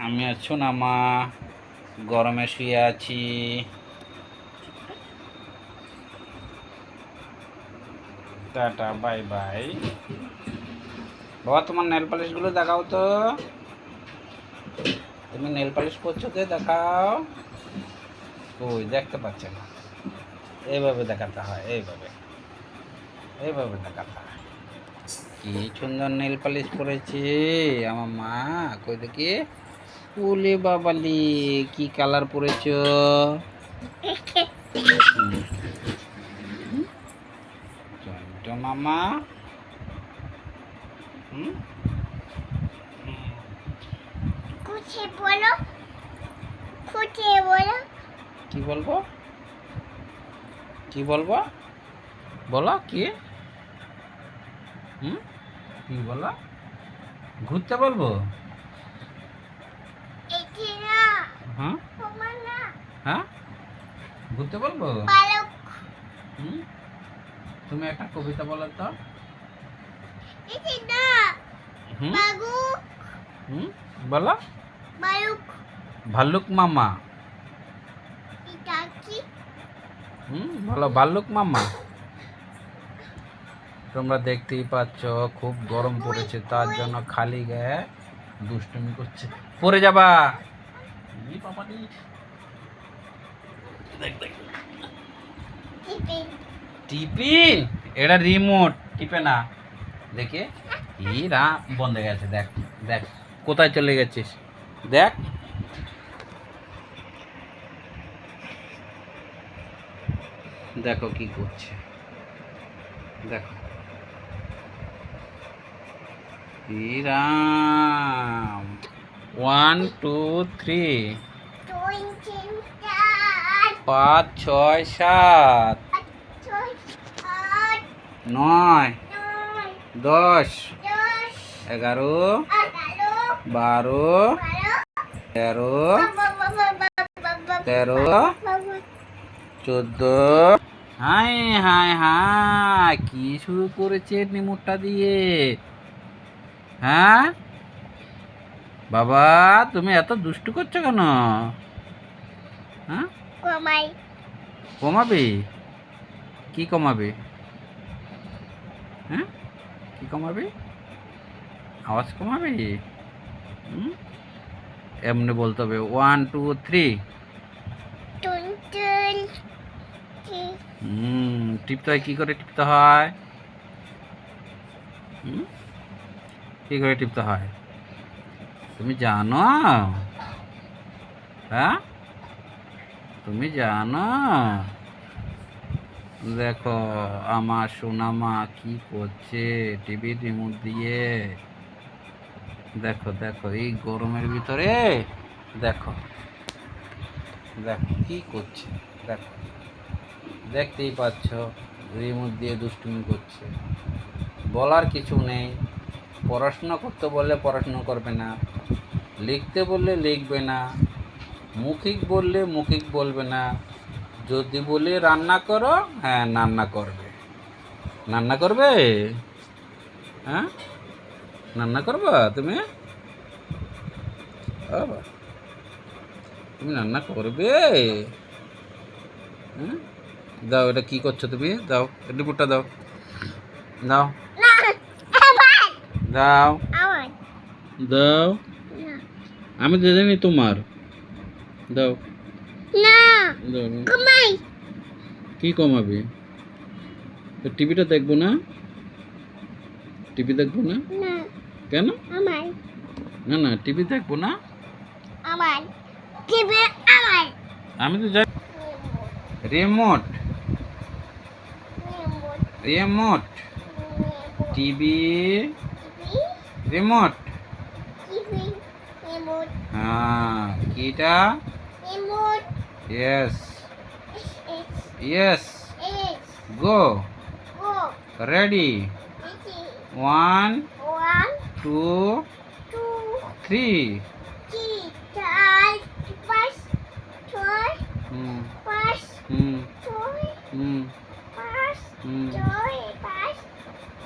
আমি আছো না, মা? গরমে শুয়ে আছি। Tata, bye bye. বাবা, তোমার নেল পালিশগুলো দেখাও তো। তুমি নেল পালিশ করছ তো, দেখাও। ওই, দেখতে পাচ্ছে না। এইভাবে দেখাতে হয়, এইভাবে। এইভাবে দেখাতে হয়। কি সুন্দর নেল পালিশ করেছি আমার মা। কই দেখি? উলে বাবালি কি কালার পরেছ? মামা। হুম? খুঁজে বলো খুঁজে বলো। কি বলব? কি বলব? বলো কি? হুম? কি বলো? ঘুরতে বলব? হ্যাঁ? হ্যাঁ? ঘুরতে বলব? হুম? তুমি একটা কবিতা বলো তো। বলো। ভাল্লুক মামা। হুম? বলো ভাল্লুক মামা। তোমরা দেখতেই পাচ্ছ খুব গরম পড়েছে তার জন্য খালি গায়ে দুষ্টুমি করছে। পড়ে যাবা। ই বাবারি। দেখ দেখ টিপিন এটা রিমোট টিপে না দেখে ই রা বন্ধ গেছে দেখ দেখ কোথায় চলে গেছিস দেখ দেখো কি করছে দেখো ই রাম ওয়ান টু থ্রি পাঁচ, ছয়, সাত। নয়। দশ। এগারো। বারো। তেরো। তেরো। চোদ্দ। Hi hi hi. কি শুরু করেছে নিমুরটা দিয়ে? হ্যাঁ? বাবা তুমি এত দুষ্টু করছ কেন? হ্যাঁ? কমাই। কমাবে? কি কমাবে? হ্যাঁ? কি কমাবে? আওয়াজ কমাবে? হুম? এমনি বলতে হবে। ওয়ান টু থ্রি হুম টিপতে হয় কী করে টিপতে হয়? হুম? কী করে টিপতে হয়? তুমি জানো? হ্যাঁ? তুমি জানো? দেখো, আমার সোনামা কি করছে টিভি রিমোট দিয়ে? দেখো দেখো, এই গরমের ভিতরে, দেখো দেখো, কি করছে? দেখো, দেখতেই পাচ্ছ, রিমোট দিয়ে দুষ্টুমি করছে। বলার কিছু নেই। পড়াশোনা করতে বললে পড়াশোনা করবে না। লিখতে বললে লিখবে না মুখিক বললে মুখিক বলবে না যদি বলি রান্না করো হ্যাঁ রান্না করবে। রান্না করবে? হ্যাঁ? রান্না করবা তুমি? তুমি রান্না করবে? হ্যাঁ? দাও এটা কি করছ তুমি? দাও রিপোর্টটা দাও। দাও। দাও। দাও। আমি তো জানি তোমার। দাও। না। দাও। কমাই। কি কমাবে? তো টিভিটা দেখব না? টিভি দেখব না? না। কেন? আমার না না টিভি দেখব না। আমার টিভি আমার আমি তো জানি রিমোট। রিমোট। টিভি। রিমোট। হ্যাঁ কিটা yes yes go ready one two three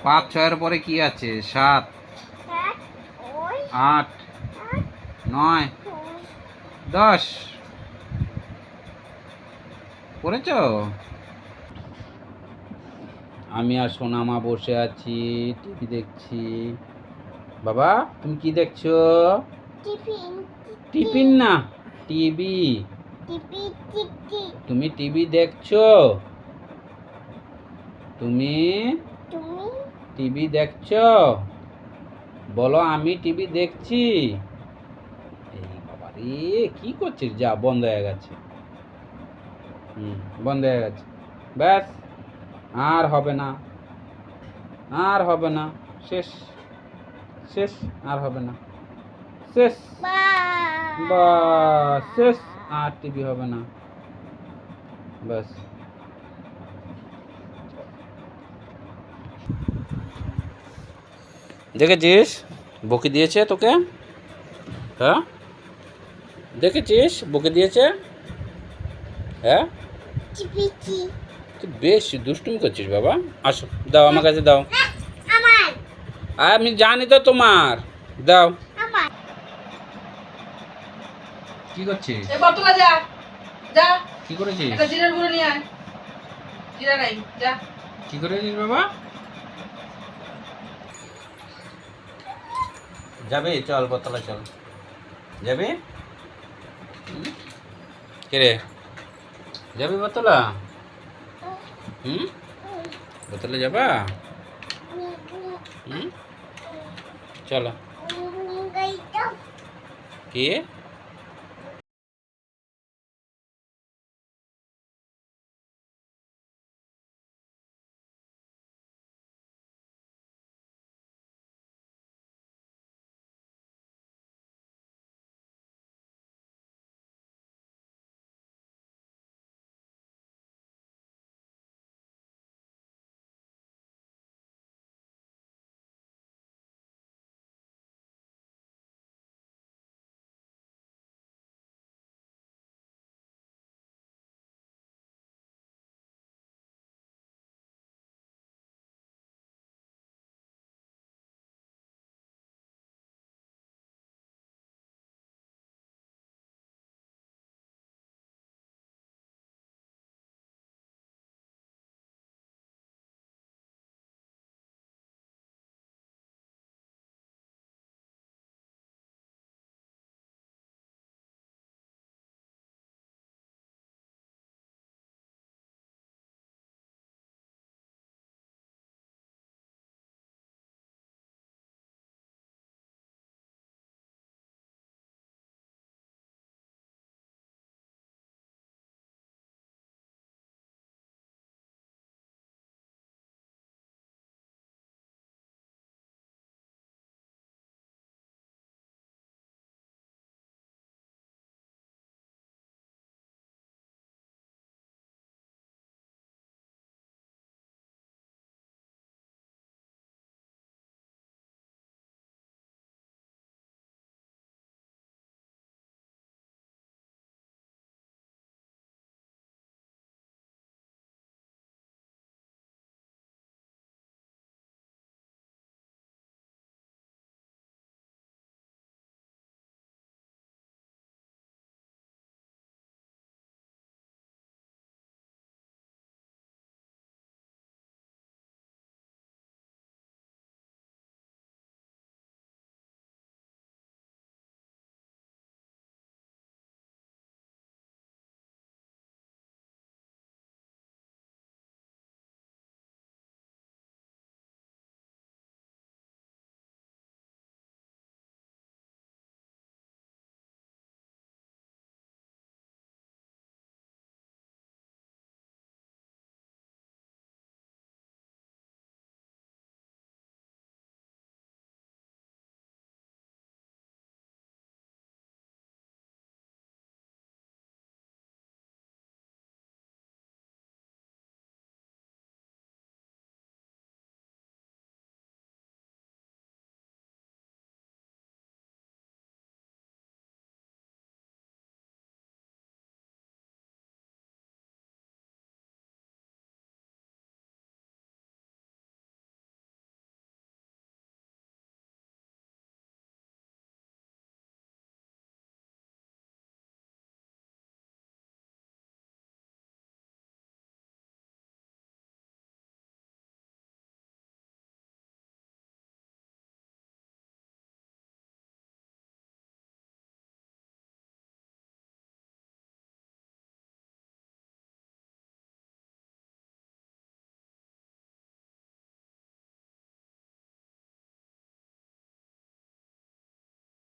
পাঁচ ছয়ের পরে কি আছে? সাত আট নয় দশ। করেছ আমি আর সোনামা বসে আছি টিভি দেখছি। বাবা তুমি কি দেখছ? টিফিন। না টিভি। তুমি টিভি দেখছ? তুমি? টিভি দেখছ? বলো আমি টিভি দেখছি। বাবা কি করছিস? যা বন্ধ হয়ে গেছে। হুম বন্ধ হয়ে গেছে। ব্যাস আর হবে না। আর হবে না। শেষ। শেষ আর হবে না। শেষ। বা শেষ। আর টিভি হবে না। ব্যাস। দেখেছিস? বকি দিয়েছে তোকে? হ্যাঁ? দেখেছিস? বকে দিয়েছে? হ্যাঁ? তুই বেশ দুষ্টুমি করছিস বাবা। আসো দাও আমার কাছে দাও। আর আমি জানি তো তোমার। দাও। আমার। কি করছিস? এ যা যা। কি করেছিস? একটা জিরার গুঁড়ো নিয়ে আয়। জিরা নাই যা। কি করেছিস বাবা? যাবে? চল বোতলা চল। যাবে? কে রে যাবে বোতলা হুম বোতলে যাবা হুম চলো গাইটা কি